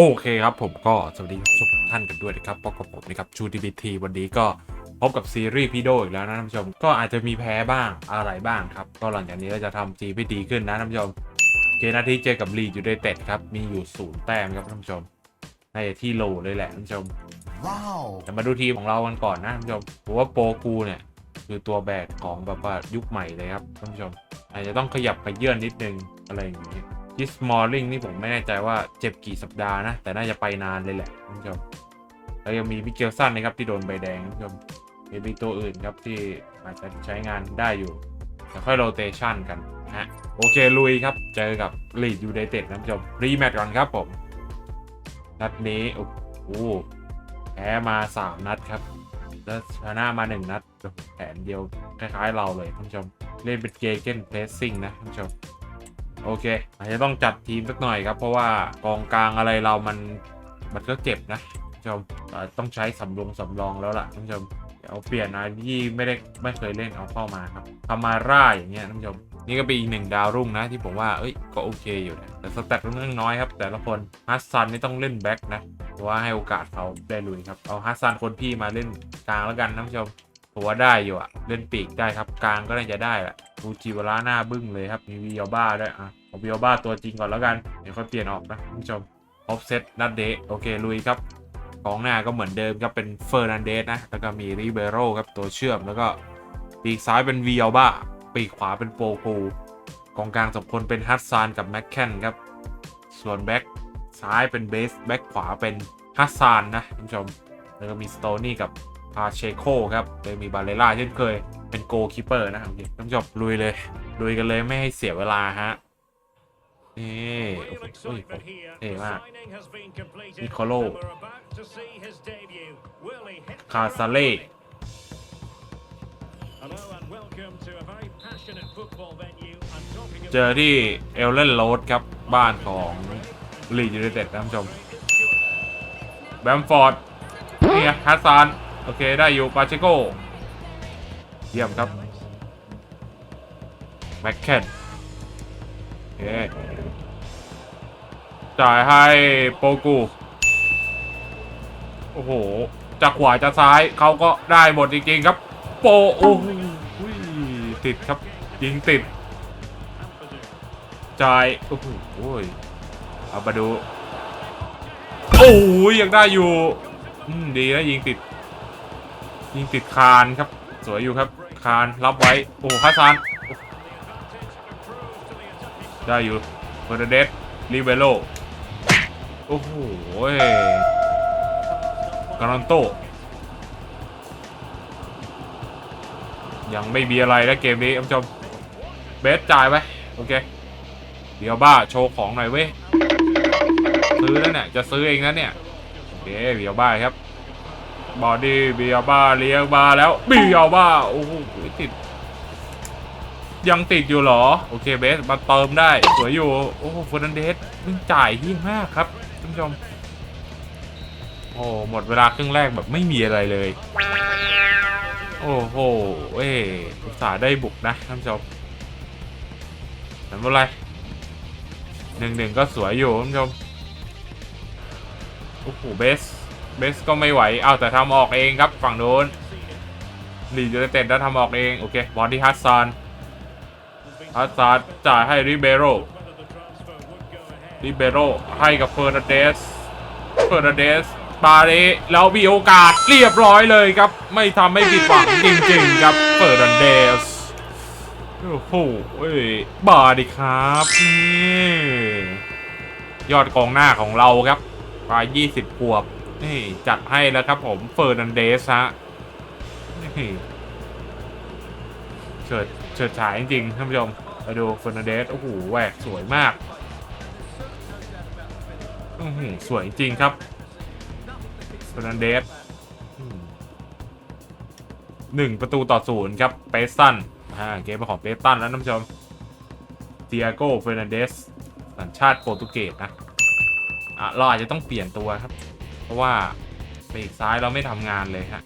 โอเคครับผมก็สวัสดีทุกท่านกันด้วยนะครับพบกับผมนะครับชูดีบีทีวันนี้ก็พบกับซีรีส์พีโดอีกแล้วนะท่านผู้ชม ก็อาจจะมีแพ้บ้างอะไรบ้างครับ ก็หลังจากนี้เราจะทำทีมให้ดีขึ้นนะท่านผู้ชมเกมหนาที่เจอกับลีดอยู่ในเต็ดครับ มีอยู่ศูนย์แต้มครับท่านผู้ชมน่าจะที่โลเลยแหละท่านผู้ชม Wow. แต่มาดูทีมของเรากันก่อนนะท่านผู้ชมผมว่าโปรกูเนี่ยคือตัวแบกของแบบว่ายุคใหม่เลยครับท่านผู้ชมอาจจะต้องขยับขยื่นนิดนึงอะไรอย่างนี้ทิส มอลลิงนี่ผมไม่แน่ใจว่าเจ็บกี่สัปดาห์นะ แต่น่าจะไปนานเลยแหละท่านผู้ชมแล้วยังมีมิเกลสันนะครับที่โดนใบแดงท่านผู้ชมมีตัวอื่นครับที่อาจจะใช้งานได้อยู่เดี๋ยวค่อยโรเตชันกันนะฮะโอเคลุยครับ เจอกับลีดยูไนเต็ดท่านผู้ชมรีแมตช์ก่อนครับผม นัดนี้ โอ้โหแพ้มา 3 นัดครับแล้วชนะมา 1 นัดแผนเดียวคล้ายๆเราเลยท่านผู้ชม เล่นเป็นเกเกนเพลสซิ่งนะท่านผู้ชม โอเค อาจจะต้องจัดทีมสักหน่อยครับ เพราะว่ากองกลางอะไรเรามันมันก็เจ็บนะท่านผู้ชมต้องใช้สำรองสำรองแล้วล่ะท่านผู้ชมเดี๋ยวเปลี่ยนอะไรที่ไม่ได้ไม่เคยเล่นเอาเข้ามาครับทามาร่าอย่างเงี้ยท่านผู้ชมนี่ก็เป็นอีกหนึ่งดาวรุ่งนะที่ผมว่าเอ้ยก็โอเคอยู่นะแต่สแตทค่อนข้างน้อยครับ แต่ละคนฮัสซันนี่ต้องเล่นแบ็คนะเพราะว่าให้โอกาสเขาได้ลุยครับเอาฮัสซันคนพี่มาเล่นกลางแล้วกันท่านผู้ชม ผมว่าได้อยู่อะเล่นปีกได้ครับกลางก็น่าจะได้แหละฟูจิวาระหน้าบึ้งเลยครับมีวิโอบ้าด้วยอะเอาวิโอบ้าตัวจริงก่อนแล้วกันเดี๋ยวค่อยเปลี่ยนออกนะท่านผู้ชมออฟเซตนัดเดโอเคลุยครับกองหน้าก็เหมือนเดิมครับเป็นเฟอร์นันเดสนะแล้วก็มีริเบโรครับตัวเชื่อมแล้วก็ปีกซ้ายเป็นวิโอบ้าปีกขวาเป็นโปโกกองกลางสองคนเป็นฮัตซานกับแม็กแคนครับส่วนแบ็กซ้ายเป็นเบสแบ็กขวาเป็นฮัตซานนะท่านผู้ชมแล้วก็มีสโตนี่กับ พาเชโคครับเลยมีบาเลล่าเช่นเคย เป็นโกคิปเปอร์นะครับท่านผู้ชมลุยเลย ลุยกันเลยไม่ให้เสียเวลาฮะนี่โอ้โหโอ้ยเท่มากนิโคโลคาซาเล่เจอที่เอลเลนโรดครับ บ้านของลีดยูไนเต็ดท่านผู้ชม แบมฟอร์ด นี่ไงฮัสซาน โอเคได้อยู่ปาเชโกเยี่ยมครับแม็กเคนโอเคจ่ายให้โปกู โอ้โหจากขวาจะซ้ายเขาก็ได้หมดจริงๆครับ โปโอ้โหติดครับยิงติดจ่ายโอ้โหเอามาดู โอ้ยยังได้อยู่ดีนะยิงติด ยิงติดคานครับ สวยอยู่ครับ คานรับไว้ โอ้ฮัสซาน ได้อยู่เฟอร์เดสลิเบโลโอ้โหการันโต ยังไม่มีอะไรนะเกมนี้ท่านผู้ชมเบสจ่ายไปโอเค เดี๋ยวบ้าโชว์ของหน่อยเว้ย ซื้อแล้วเนี่ย จะซื้อเองนะเนี่ย โอเคเบียวบ้าครับ บอดี้เบียบ้าเลี้ยงมาแล้วเบียบ้าโอ้โหติด ยังติดอยู่เหรอ โอเคเบสมาเติมได้ สวยอยู่ โอ้โหเฟอร์นันเดสเพิ่งจ่ายที่มากครับท่านผู้ชม โอ้หมดเวลาครึ่งแรกแบบไม่มีอะไรเลย โอ้โหเอ้ยอุตส่าห์ได้บุกนะท่านผู้ชมแต่ไม่เป็นไรหนึ่งหนึ่งก็สวยอยู่ท่านผู้ชม โอ้โหเบส เบสก็ไม่ไหวเอาแต่ทำออกเองครับฝั่งโน้นลีดยูไนเต็ดแล้วทำออกเอง โอเค บอลที่ฮัสซานฮัสซานจ่ายให้ริเบโรริเบโรให้กับเฟอร์นันเดสเฟอร์นันเดสปาเรแล้วมีโอกาสเรียบร้อยเลยครับ ไม่ทำให้ผิดหวังจริงๆครับเฟอร์นันเดสโอ้โหเอ้ยบาดิครับนี่ยอดกองหน้าของเราครับปลาย20ขวบ นี่จัดให้แล้วครับผมเฟอร์นันเดสฮะนี่เฉิดเฉิดฉายจริงๆท่านผู้ชมมาดูเฟอร์นันเดสโอ้โหแหวกสวยมากอ้โหสวยจริงครับเฟอร์นันเดสหนึ่งประตูต่อศูนย์ครับเปสันอ่าเกมของเปตันแล้วท่านผู้ชมเตียโกเฟอร์นันเดสสัญชาติโปรตุเกสนะอะเราอาจจะต้องเปลี่ยนตัวครับ เพราะว่าปีกซ้ายเราไม่ทำงานเลยฮะ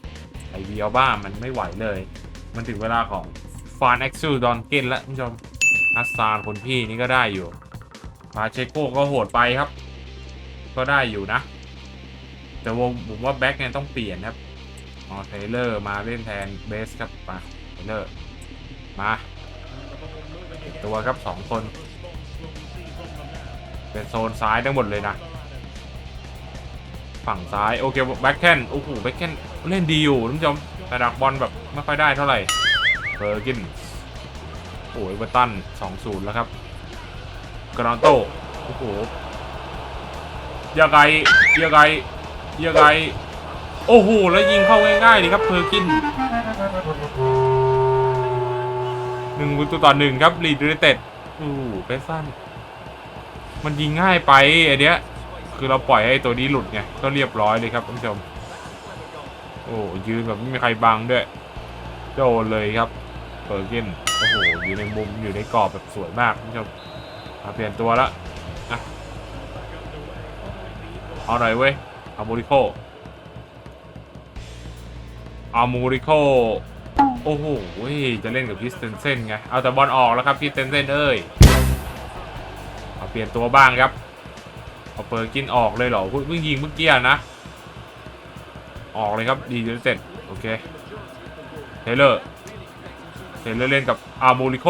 ไอวียบ้ามันไม่ไหวเลย มันถึงเวลาของฟานเอ็กซ์ดอนเกนแล้วท่านผู้ชมฮัสซานคนพี่นี่ก็ได้อยู่ปาเชโกก็โหดไปครับ ก็ได้อยู่นะ แต่วงผมว่าแบ็กเนี่ยต้องเปลี่ยนครับอ๋อเทเลอร์มาเล่นแทนเบสครับมาเทเลอร์มาตัวครับสองคน เป็นโซนซ้ายทั้งหมดเลยนะ ฝั่งซ้าย โอเคแบ็คแคนโอ้โหแบ็คแคนเล่นดีอยู่ท่านผู้ชมแต่ดักบอลแบบไม่ค่อยได้เท่าไหร่เบอร์กินโอ้ยเบอร์ตัน2-0 แล้วครับกรอนโตโอ้โหยังไงยังไงยังไงโอ้โห แล้วยิงเข้าง่ายๆดีครับเพอร์กินหนึ่งประตูต่อหนึ่งครับลีดยูไนเต็ดโอ้โหเปสันมันยิงง่ายไปไอเนี้ย คือเราปล่อยให้ตัวนี้หลุดไงก็เรียบร้อยเลยครับท่านผู้ชม โอ้ยืนแบบไม่มีใครบังด้วยโดนเลยครับเปิร์กินโอ้โหอยู่ในมุมอยู่ในกรอบแบบสวยมากท่านผู้ชมมาเปลี่ยนตัวละอะเอาหน่อยเว้ยอามูริโคอามูริโคโอ้โหจะเล่นกับพิสเตนเซนไง เอาแต่บอลออกแล้วครับพิสเตนเซนเอ้ยเอาเปลี่ยนตัวบ้างครับ เอาเปอร์กินออกเลยเหรอเพิ่งเพิ่งยิงเมื่อกี้นะ ออกเลยครับดีจนเสร็จโอเคเทเลอร์เทเลอร์เล่นกับอาร์มูริโค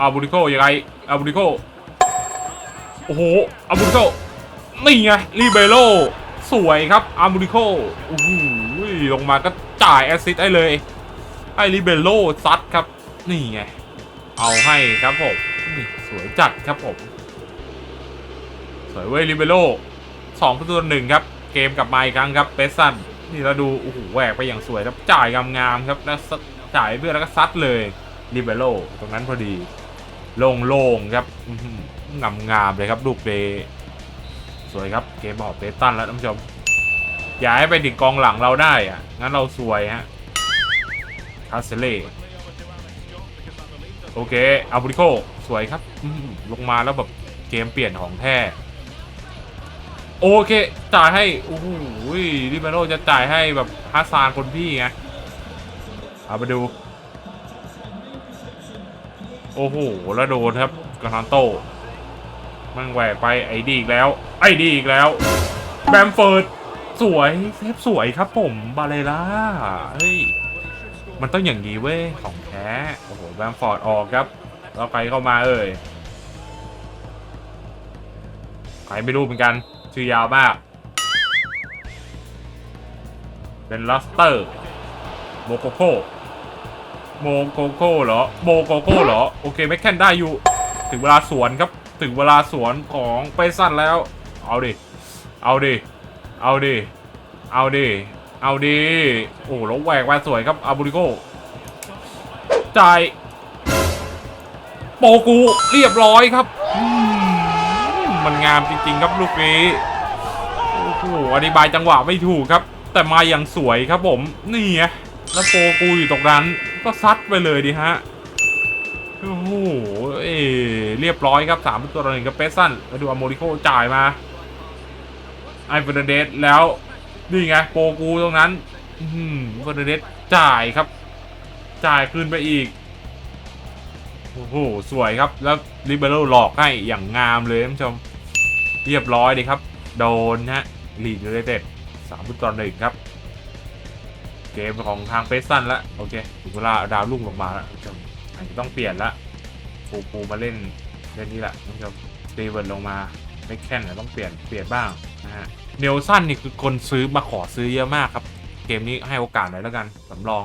อาร์มูริโคยังไงอาร์มูริโคโอ้โหอาร์มูริโคนี่ไงรีเบโลสวยครับอาร์มูริโคโอ้โหลงมาก็จ่ายแอสซิสต์ให้เลยไอรีเบโลซัดครับนี่ไงเอาให้ครับผมสวยจัดครับผม สวยเว้ยลิเบโร่สองประตูต่อหนึ่งครับ เกมกลับมาอีกครั้งครับเปสันนี่เราดูโอ้โหแหวกไปอย่างสวยครับจ่ายงามๆครับแล้วจ่ายเพื่อแล้วก็ซัดเลยลิเบโร่ตรงนั้นพอดีโล่งๆครับงามงามๆเลยครับลูกเปสวยครับเกมออกเปตันแล้วท่านผู้ชมอย่าให้ไปถึงกองหลังเราได้อะงั้นเราสวยฮะคาเซเล่โอเคอาบูริโกสวยครับลงมาแล้วแบบเกมเปลี่ยนของแท้ โอเค จ่ายให้โอ้โหดิมาโนจะจ่ายให้แบบฮัสซานคนพี่ไงเอาไปดู โอ้โหแล้วโดนครับกานันโตมันแหวกไปไอ้ดีอีกแล้ว ไอ้ดีอีกแล้วแบมเฟิร์ดสวยเซฟสวยครับผมบาเลล่าเฮ้ยมันต้องอย่างนี้เว้ยของแท้โอ้โหแบมฟอร์ดออกครับแล้วใครเข้ามาเอ่ยใครไม่รู้เหมือนกัน ชื่อยาวมาก เป็นลัสเตอร์โมโกโก้โมโกโก้เหรอโมโกโก้เหรอ โอเคแม็กแคนได้อยู่ ถึงเวลาสวนครับ ถึงเวลาสวนของเปซันแล้ว เอาดิ เอาดิ เอาดิ เอาดิ เอาดิ โอ้แล้วแหวกมาสวยครับอาบูริโกจ่ายโปกูเรียบร้อยครับ มันงามจริง ๆ ครับลูกนี้โอ้โหอธิบายจังหวะไม่ถูกครับ แต่มาอย่างสวยครับผมนี่ไงแล้วโปกูอยู่ตรงนั้นก็ซัดไปเลยดิฮะโอ้โหเอเรียบร้อยครับสามตัวต่อหนึ่งกับเปสันมาดูอโมริโกจ่ายมาไอเฟอร์เดสแล้วนี่ไงโปกูตรงนั้นอืมเฟอร์เดสจ่ายครับ จ่ายคืนไปอีกโอ้โหสวยครับแล้วลิเบโรหลอกให้อย่างงามเลยท่านผู้ชม เรียบร้อยดีครับ โดนฮะลีดยูไนเต็ดสามฟุตตอนหนึ่งครับ เกมของทางเฟสซันละโอเคถึงเวลาดาวลุ่งลงมาแล้วท่านผู้ชมอาจจะต้องเปลี่ยนละปูปูมาเล่นเล่นนี่แหละท่านผู้ชมสตีเวิร์นลงมาไม่แค่นต้องเปลี่ยนเปลี่ยนบ้างนะฮะเนลสันนี่คือคนซื้อมาขอซื้อเยอะมากครับ เกมนี้ให้โอกาสหน่อยแล้วกันสำรอง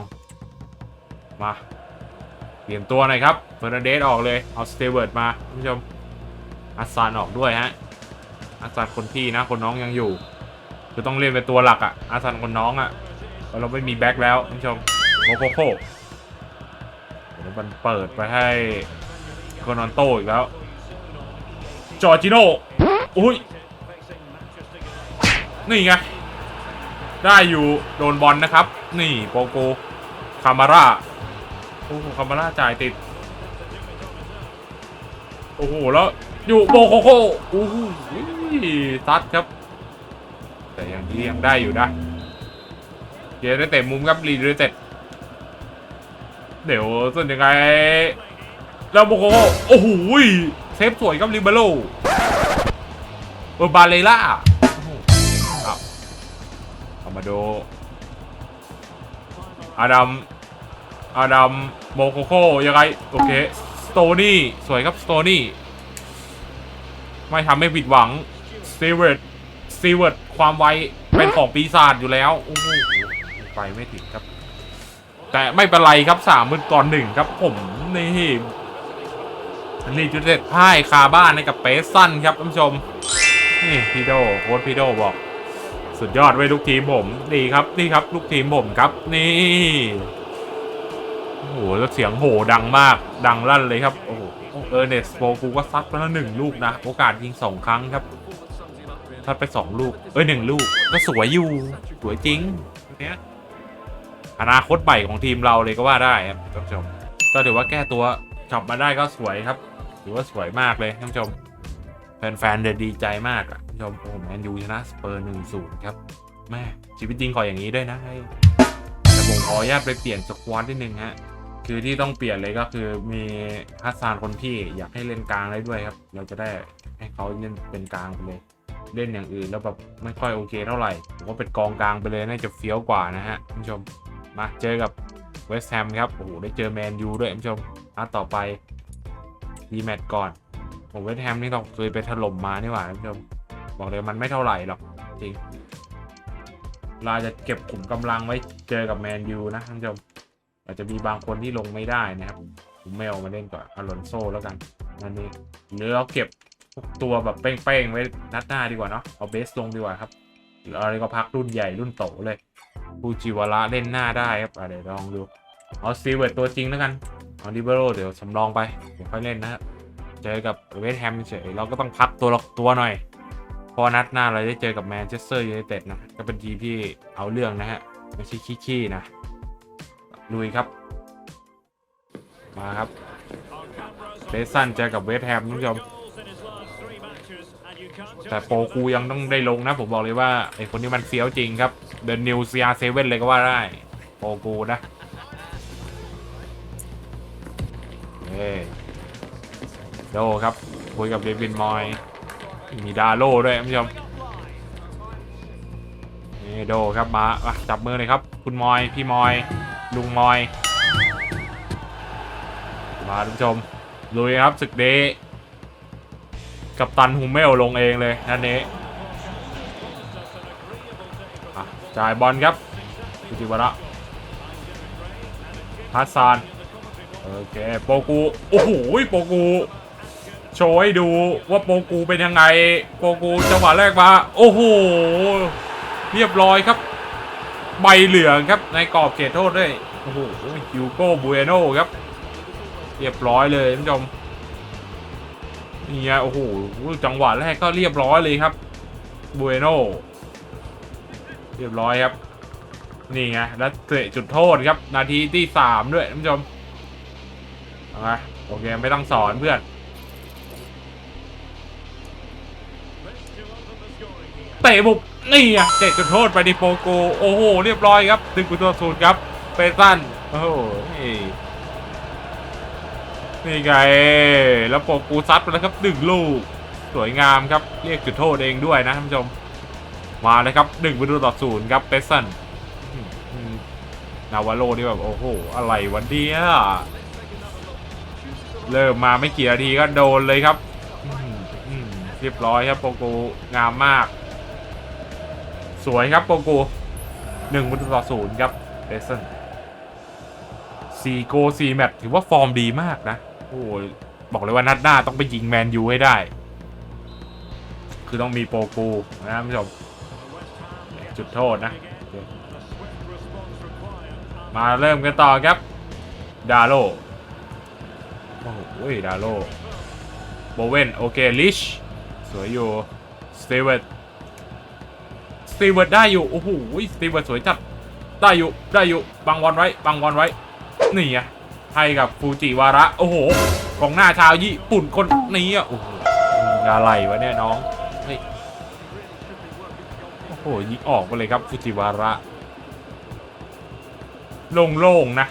มาเปลี่ยนตัวหน่อยครับเฟอร์นันเดสออกเลยเอาสเตเวิร์ดมาท่านผู้ชมอาซานออกด้วยฮะ อาซานคนพี่นะ คนน้องยังอยู่ คือต้องเล่นเป็นตัวหลักอะอาซานคนน้องอะเราะเราไม่มีแบ็คแล้วท่านผู้ชมโมโกโคเดี๋ยวมันเปิดไปให้โคนอนโตอีกแล้ว จอจิโน่อุ้ย นี่ไง ได้อยู่โดนบอลนะครับ นี่โปโกคามาร่าโอ้โหคามาร่าจ่ายติด โอ้โห แล้ว อยู่โบโคโคโอ้โหซัดครับ แต่ยังเลี้ยงได้อยู่นะเดี๋ยวได้เตะมุมครับรีดเต็ดเดี๋ยวส่วนยังไงแล้วโบโคโคโอ้โหเซฟสวยครับลิเบโรเออบาเลล่าโอ้โหมาดูอาดัมอาดัมโมโคโคยังไง โอเค สโตนี่ สวยครับ สโตนี่ ไม่ทำให้ผิดหวังสตีเวิร์ดสตีเวิร์ดความไวเป็นของปีศาจอยู่แล้วโอ้โหไปไม่ถึงครับ แต่ไม่เป็นไรครับสามมืนก่อนหนึ่งครับ ผมนี่นี่จุดเด็ดพ่ายคาบ้านให้กับเปสันครับท่านผู้ชม นี่พีโดโค้ชพีโดบอก สุดยอดไว้ลูกทีมผมนี่ครับนี่ครับ ลูกทีมผมครับ นี่โอ้โหแล้วเสียงโหดังมาก ดังลั่นเลยครับ โอ้โห เออเนสโปกูก็ซัดไปแล้วหนึ่งลูกนะ โอกาสยิงสองครั้งครับซัดไปสองลูก เอ้ยหนึ่งลูก ก็สวยอยู่ สวยจริงเนี้ยอนาคตใหม่ของทีมเราเลยก็ว่าได้ครับท่านผู้ชม ก็ถือว่าแก้ตัวกลับมาได้ก็สวยครับ ถือว่าสวยมากเลยท่านผู้ชม แฟนๆเดีดีใจมากอะท่านผู้ชมโอ้แมนยูชนะสเปอร์หนึ่งศูนย์ครับแม่ชีวิตจริงขออย่างนี้ด้วยนะเฮ้แต่ผมขออนุญาตไปเปลี่ยนสควอตนิดนึงฮะ คือที่ต้องเปลี่ยนเลยก็คือมีฮัสซานคนพี่อยากให้เล่นกลางได้ด้วยครับ เราจะได้ให้เขาเล่นเป็นกลางไปเลย เล่นอย่างอื่นแล้วแบบไม่ค่อยโอเคเท่าไหร่ผมว่าเป็นกองกลางไปเลยน่าจะเฟี้ยวกว่านะฮะท่านผู้ชมมาเจอกับเวสต์แฮมครับโอ้โหได้เจอแมนยูด้วยท่านผู้ชมนัดต่อไปรีแมตช์ก่อนผมเวสต์แฮมนี่ต้องเคยไปถล่มมานี่หว่าท่านผู้ชมบอกเลยมันไม่เท่าไหร่หรอกจริงเราจะเก็บขุมกำลังไว้เจอกับแมนยูนะท่านผู้ชม อาจจะมีบางคนที่ลงไม่ได้นะครับผมไม่เอามาเล่นกับอลอนโซแล้วกันนั่นนี่หรือเราเก็บพวกตัวแบบเป้งๆไว้นัดหน้าดีกว่าเนาะเอาเบสลงดีกว่าครับหรืออะไรก็พักรุ่นใหญ่รุ่นโตเลยฟูจิวาระเล่นหน้าได้ครับอะเดี๋ยวลองดูเอาซีเวิร์ดตัวจริงแล้วกันเอาดิเบโรเดี๋ยวสำรองไปเดี๋ยวค่อยเล่นนะครับเจอกับเวสต์แฮมเฉยเราก็ต้องพักตัวลตัวหน่อย พอนัดหน้าเราได้เจอกับแมนเชสเตอร์ยูไนเต็ดนะก็เป็นทีมที่เอาเรื่องนะฮะไม่ใช่ขี้ๆนะ ลุยครับ มาครับเบสันเจอกับเวสแฮมท่านผู้ชมแต่โปกูยังต้องได้ลงนะ ผมบอกเลยว่าไอคนนี้มันเฟี้ยวจริงครับเดินนิวซีอาเซเว่นเลยก็ว่าได้โปกูนะเอ้ยโดครับ คุยกับเดวินมอย มีดาโล่ด้วยท่านผู้ชมนี่โดครับมามาจับมือเลยครับ คุณมอย พี่มอย ลุงมอย มาท่านผู้ชมลุยครับศึกเดย์กับตันฮูเมลลงเองเลยนั่นนี้จ่ายบอลครับพุจิวระฮัสซานโอเคโปกูโอ้โหโปกูโชว์ให้ดูว่าโปกูเป็นยังไงโปกูจังหวะแรกมาโอ้โหเรียบร้อยครับ ใบเหลืองครับในกรอบเขตโทษด้วยโอ้โหฮิวโก้บูเอโนครับ เรียบร้อยเลยท่านผู้ชมนี่ไงโอ้โหจังหวะแรกก็เรียบร้อยเลยครับบูเอโนเรียบร้อยครับ นี่ไงแล้วเตะจุดโทษครับ นาทีที่สามด้วยท่านผู้ชมเอาไงโอเคไม่ต้องสอนเพื่อนเตะบุก นี่อะเตะจุดโทษไปดิโปโกโอ้โหเรียบร้อยครับดึงกุตัวศูนย์ครับเปตันโอ้โหนี่นี่ไงแล้วโปกูซัดไปแล้วครับหนึ่งลูกสวยงามครับเรียกจุดโทษเองด้วยนะท่านผู้ชม มาเลยครับหนึ่งประตูต่อศูนย์ครับเปสันนาวาโลนี่แบบโอ้โหอะไรวันเดียเริ่มมาไม่กี่นาทีก็โดนเลยครับเรียบร้อยครับโปกูงามมาก สวยครับโปกูหนึ่งประตูต่อศูนย์ครับเปสันสี่โกสี่แมตช์ถือว่าฟอร์มดีมากนะ โอ้ยบอกเลยว่านัดหน้าต้องไปยิงแมนยูให้ได้ คือต้องมีโปกูนะท่านผู้ชมจุดโทษนะ มาเริ่มกันต่อครับ ดาโลโอ้โหดาโลโบเวน โอเค ลิช สวยอยู่ สเตเวิร์ดส ตีเวิร์ดได้อยู่ โอ้โหสตีเวิร์ดสวยจัด ได้อยู่ ได้อยู่ บังบอลไว้ บังบอลไว้ นี่ไงให้กับฟูจิวาระ โอ้โหกองหน้าชาวญี่ปุ่นคนนี้อะโอ้โหอะไรวะเนี่ยน้อง เฮ้ย โอ้โห ยิงออกไปเลยครับฟูจิวาระ โล่งๆนะ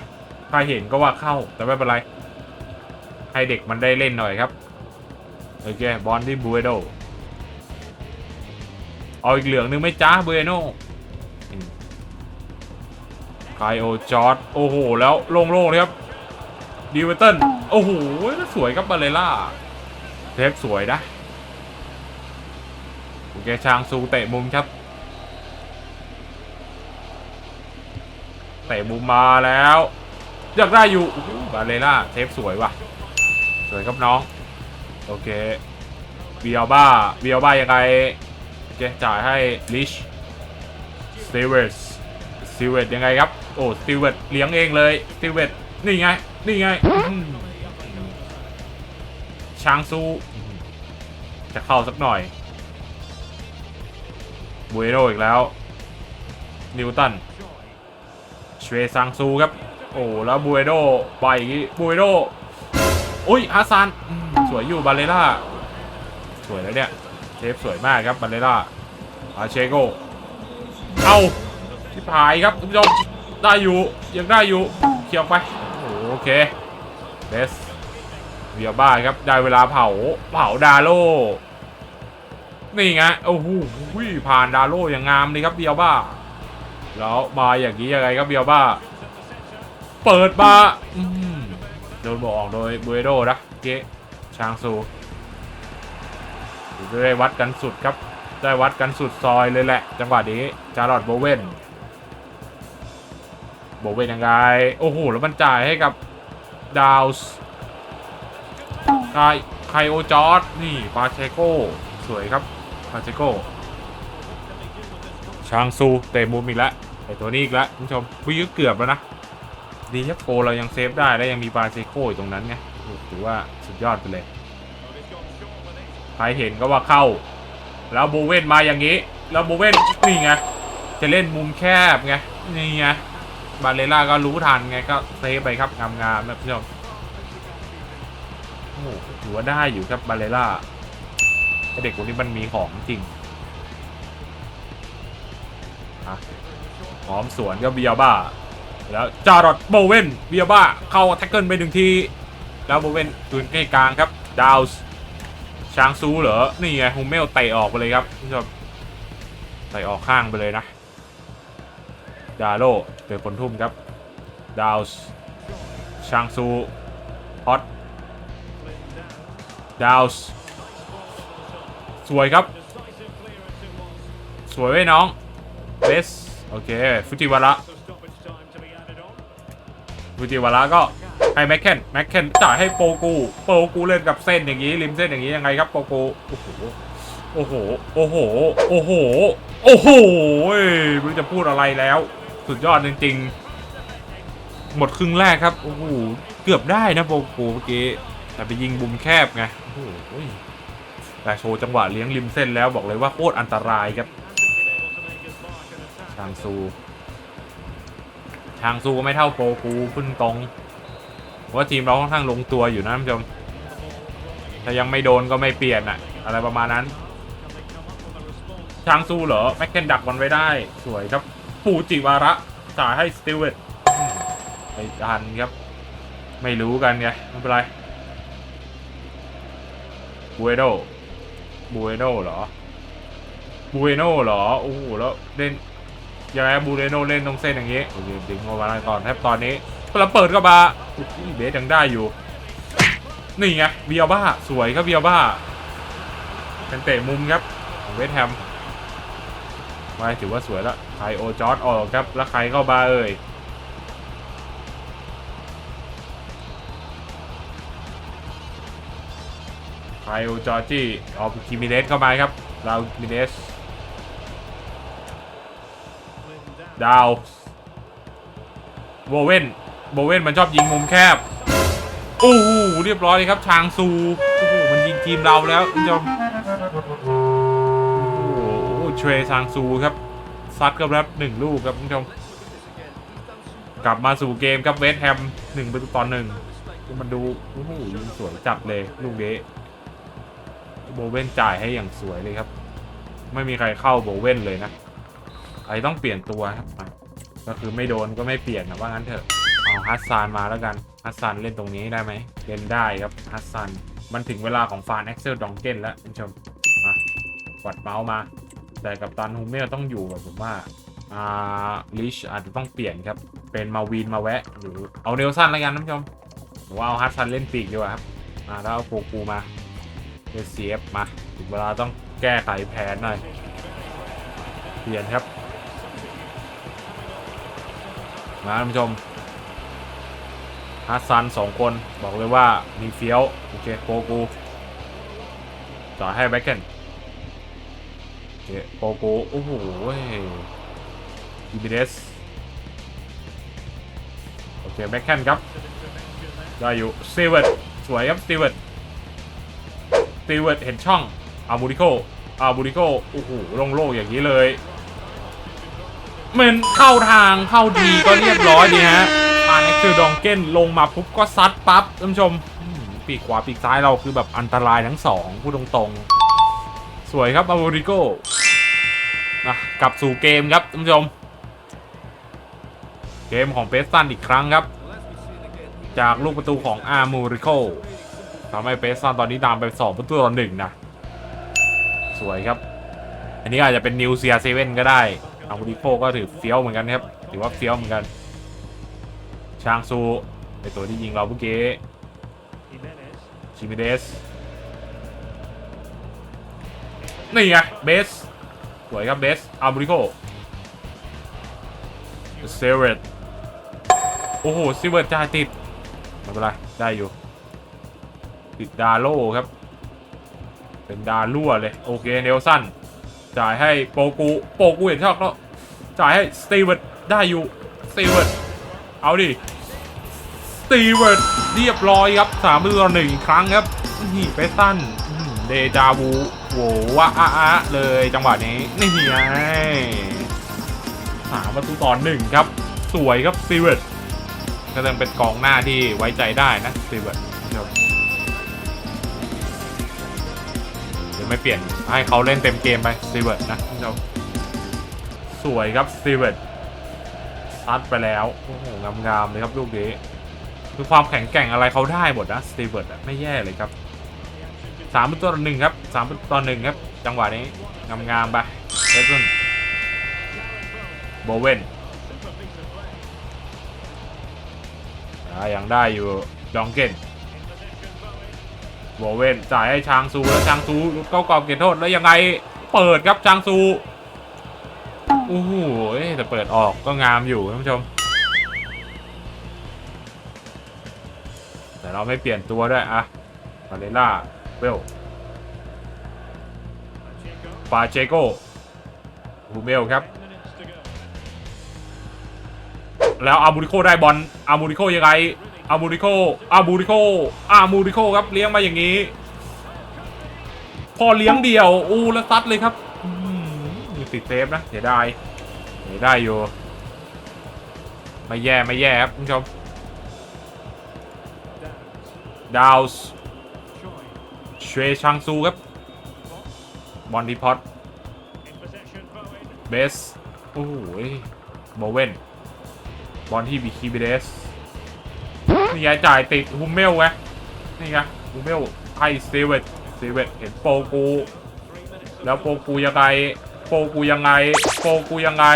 ใครเห็นก็ว่าเข้า แต่ไม่เป็นไร ให้เด็กมันได้เล่นหน่อยครับ โอเค บอลที่บูเอโด เอาอีกเหลืองนึงไหมจ้าบูเอโนอืมไคโอจอร์ดโอ้โห แล้วโล่งๆเลยครับดีเวเตันโอ้โหสวยครับบาเลล่าเทปสวยนะโอเคชางซูเตะมุมครับเตะมุมมาแล้วอยากได้อยู่โอ้โหบาเลล่าเทปสวยว่ะ สวยครับน้อง โอเคเบียบ้าเบียบ้ายังไงโอ เคจ่ายให้ลิชสตีเวสสตีเวสยังไงครับ โอ้สตีเวสเลี้ยงเองเลยสตีเวสนี่ไง นี่ไงช้างสู้จะเข้าสักหน่อยบุเอโรอีกแล้ว นิวตันเชวซังซูครับ โอ้ แล้วบูเอโดไปอย่างงี้บูเอโดอุ้ยฮัสซันสวยอยู่บาเลล่า สวยแล้วเนี่ย เทปสวยมากครับบาเลล่าอาเชโกเอาชิบหายครับคุณผู้ชมได้อยู่ยังได้อยู่เคี่ยวไปโอเคเบสเวียบ้าครับได้เวลาเผาเผาดาโลนี่ไงโอ้โหผ่านดาโลอย่างงามเลยครับเบียบ้า แล้วมาอย่างนี้ยังไงครับเบียบ้า เปิดมาโดนบอกออกโดยบูเอโดนะเก๊ชางซู ได้วัดกันสุดครับ ได้วัดกันสุดซอยเลยแหละ จังหวะนี้จารอดโบเวนโบเวนยังไง โอ้โห แล้วมันจ่ายให้กับดาวส์ไคไคโอจอร์ดนี่ปาเชโกสวยครับปาเชโกชางซูเตะมุมอีกแล้วไอตัวนี้อีกแล้วคุณผู้ชมวิ่งเกือบแล้วนะดีครับโกเรายังเซฟได้และยังมีปาเซโคอยู่ตรงนั้นไงถือว่าสุดยอดไปเลย ใครเห็นก็ว่าเข้า แล้วโบเวนมาอย่างนี้ แล้วโบเวนนี่ไง จะเล่นมุมแคบไง นี่ไง บาเลล่าก็รู้ทันไงก็เซฟไปครับงามๆนะคุณผู้ชมโอ้โหถือว่าได้อยู่ครับบาเลล่าเด็กคนนี้มันมีของจริงพร้อมสวนก็เบียบ้า แล้วจารอดโบเวนเบียบ้าเข้าแท็กเกิลไปหนึ่งที แล้วโบเวนคืนใกล้กลางครับ ดาวส์ ชางซูเหรอ นี่ไงฮูเมลเตะออกไปเลยครับคุณผู้ชมเตะออกข้างไปเลยนะ ดาโลเป็นคนทุ่มครับ ดาวส์ชางซูฮอตดาวส์สวยครับ สวยไว้ยน้องเบสโอเคฟูจิวาระฟูจิวาระก็ ให้แม็กเคนแม็กเคนจ่ายให้โปกู โปกูเล่นกับเส้นอย่างนี้ริมเส้นอย่างนี้ยังไงครับโปกูโอ้โหโอ้โหโอ้โหโอ้โหโอ้โหไม่รู้จะพูดอะไรแล้ว สุดยอดจริงๆ หมดครึ่งแรกครับโอ้โหเกือบได้นะโปกูเมื่อกี้แต่ไปยิงบุมแคบไงโอ้โหแต่โชว์จังหวะเลี้ยงริมเส้นแล้วบอกเลยว่าโคตรอันตรายครับชางซูชางซูก็ไม่เท่าโปรกูพึ่งตรง ว่าทีมเราค่อนข้างลงตัวอยู่นะท่านผู้ชมถ้ายังไม่โดนก็ไม่เปลี่ยนอะอะไรประมาณนั้นชางซูเหรอแม็กเคนดักมันไว้ได้ สวยครับปูจิวาระจ่ายให้สติวเวตไปทันครับ ไม่รู้กันไงไม่เป็นไรบูเอโดบูเอโดเหรอบูเอโนเหรอ โอ้โห แล้วเล่นยังไงบูเอโนเล่นตรงเส้นอย่างงี้ โอเคดึงมาวันก่อนแทบตอนนี้แล้วเปิดก็มาอุ๊ย เบสยังได้อยู่ นี่ไงเบียบ้า สวยครับเบียบ้า เป็นเตะมุมครับของเวสแฮมไม่ถือว่าสวยแล้วไคโอจอร์ดออกครับ แล้วใครเข้ามาเอ่ยไคโอจอร์จี้เอาคิมิเนสเข้ามาครับลาวมิเนสดาวโบเว่น โบเวนมันชอบยิงมุมแคบโอ้โหเรียบร้อยเลยครับชางซูโอ้โหมันยิงทีมเราแล้วคุณผู้ชมโอ้โหเทรชางซูครับซัดกับแรปหนึ่งลูกครับคุณผู้ชมกลับมาสู่เกมครับเวสแฮมหนึ่งประตูต่อหนึ่งมันดูโอ้โหยิงสวยจัดเลยลูกนี้โบเว่นจ่ายให้อย่างสวยเลยครับ ไม่มีใครเข้าโบเว่นเลยนะใครต้องเปลี่ยนตัวครับก็คือไม่โดนก็ไม่เปลี่ยนนะว่างั้นเถอะ เอาฮัสซานมาแล้วกันฮัสซานเล่นตรงนี้ได้ไหมเล่นได้ครับฮัสซานมันถึงเวลาของฟานเอ็กเซลดองเกนแล้วคุณผู้ชมมากดเมาส์มา แต่กับตันฮูเมลต้องอยู่แบบผมว่าอ่าลิชอาจจะต้องเปลี่ยนครับ เป็นมาวีนมาแวะ หรือเอาเนลสันแล้วกันท่านผู้ชมหรือว่าเอาฮัตซันเล่นปีกดีกว่าครับอ่าแล้วเอาโปกูมาเอเซียฟมาถึงเวลาต้องแก้ไขแผนหน่อย เปลี่ยนครับ มาท่านผู้ชม ฮัตซันสองคนบอกเลยว่ามีเฟี้ยว โอเคโปกูต่อให้แบ็คเกนโอเคโปกูโอ้โหอีบีเดสโอเคแบ็คแคนครับ ได้อยู่สตีเวิร์ดสวยครับสตีเวิร์ดสตีเวิร์ดเห็นช่องอาบูริโกอาบูริโกโอ้โหลงโล่งๆอย่างนี้เลยมันเข้าทางเข้าดีก็เรียบร้อยดีฮะ ปานเอ็กซ์ดองเก้นลงมาปุ๊บก็ซัดปั๊บท่านผู้ชมอื้อหือปีกขวาปีกซ้ายเราคือแบบอันตรายทั้งสองพูดตรงๆ สวยครับอาบูริโกนะกลับสู่เกมครับท่านผู้ชม เกมของเปสตันอีกครั้งครับ จากลูกประตูของอาร์มูริโกทำให้เปสตันตอนนี้ตามไป2ประตูต่อหนึ่งนะ สวยครับ อันนี้อาจจะเป็นนิวเซียเซเว่นก็ได้อาร์มูริโกก็ถือเฟี้ยวเหมือนกันครับถือว่าเฟี้ยวเหมือนกัน ชางซูไอตัวที่ยิงเราเมื่อกี้ชิมิเดสนี่ไงเบสสวยครับเบสอาร์มูริโกเซเวตโอ้โหซิเวิร์ดจ่ายติดไม่เป็นไรได้อยู่ ติดดาโลครับ เป็นดาลั่วเลย โอเคเนลสันจ่ายให้โปกูโปกูเห็นชอบแล้วจ่ายให้สตีเวิร์ดได้อยู่สตีเวิร์ดเอาดิ ตีเวิร์ดเรียบร้อยครับสามประตูต่อหนึ่งอีกครั้งครับนี่เปตันอื้อหือเดจาวูโหวะอะอะเลยจังหวะนี้นี่ไงสามประตูต่อหนึ่งครับ สวยครับสตีเวิร์ดก็ยังเป็นกองหน้าที่ไว้ใจได้นะสตีเวิร์ดเดี๋ยวไม่เปลี่ยนให้เขาเล่นเต็มเกมไปสตีเวิร์ดนะเดี๋ยวสวยครับสตีเวิร์ดซัดไปแล้วโอ้โหงามๆเลยครับลูกนี้ คือความแข็งแกร่งอะไรเขาได้หมดนะสตีเวิร์ดอะไม่แย่เลยครับสามประตูต่อหนึ่งครับสามประตูต่อหนึ่งครับ จังหวะนี้งามๆไปเอสซุนโบเวนยังได้อยู่ดองเกนโบเวนจ่ายให้ชางซูแล้วชางซูหลุดเข้ากรอบเขตโทษแล้วยังไงเปิดครับชางซูโอ้โหแต่เปิดออกก็งามอยู่ท่านผู้ชม แต่เราไม่เปลี่ยนตัวด้วยอะมาเลล่าเวลปาเชโกฮูเมลครับ แล้วอามูริโคได้บอลอามูริโคยังไงอามูริโคอามูริโคอามูริโคครับเลี้ยงมาอย่างนี้ พอเลี้ยงเดียวอู้แล้วซัดเลยครับอืมติดเซฟนะเสียดายเสียได้อยู่ ไม่แย่ไม่แย่ครับคุณผู้ชม ดาวส์เชชังซูครับบอลดีพอตเบสโอ้โหโมเวนบอลที่บีคีบีเดสนี่ไงจ่ายติดฮูมเมลไงนี่ไงฮูมเมลให้สตีเวตสตีเวตเห็นโปกู แล้วโปกูยังไงโปกูยังไงโปกูยังไง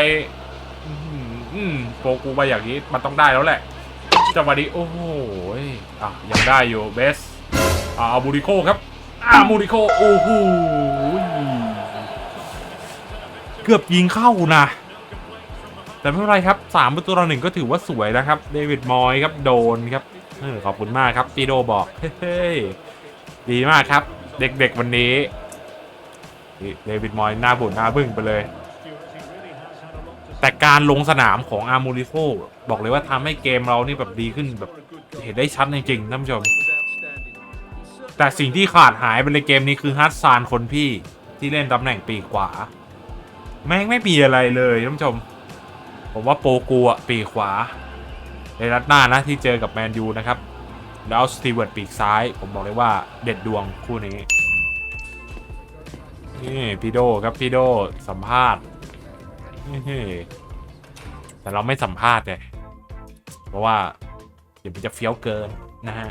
อื้อหืออืมโปกูมาอย่างนี้มันต้องได้แล้วแหละจังหวะนี้โอ้โห อะยังได้อยู่เบสอ่าอาบูริโคครับอาบูริโคโอ้โหเกือบยิงเข้านะ แต่ไม่เป็นไรครับสามประตูต่อหนึ่งก็ถือว่าสวยนะครับ เดวิดมอยครับโดนครับขอบคุณมากครับปีโดบอกเฮ้ยดีมากครับ เด็กๆวันนี้เดวิดมอยหน้าบุญหน้าบึ้งไปเลย แต่การลงสนามของอาร์มูริโฟ บอกเลยว่าทำให้เกมเรานี่แบบดีขึ้นแบบเห็นได้ชัดจริงๆท่านผู้ชม แต่สิ่งที่ขาดหายไปในเกมนี้คือฮัตซานคนพี่ที่เล่นตำแหน่งปีกขวา แม่งไม่มีอะไรเลยท่านผู้ชม ผมว่าโปกูอะปีกขวา ในนัดหน้านะที่เจอกับแมนยูนะครับ แล้วสตีเวิร์ดปีกซ้าย ผมบอกเลยว่าเด็ดดวงคู่นี้นี่พี่โดครับพี่โดสัมภาษณ์แต่เราไม่สัมภาษณ์เลย เพราะว่าเดี๋ยวมันจะเฟี้ยวเกินนะฮะ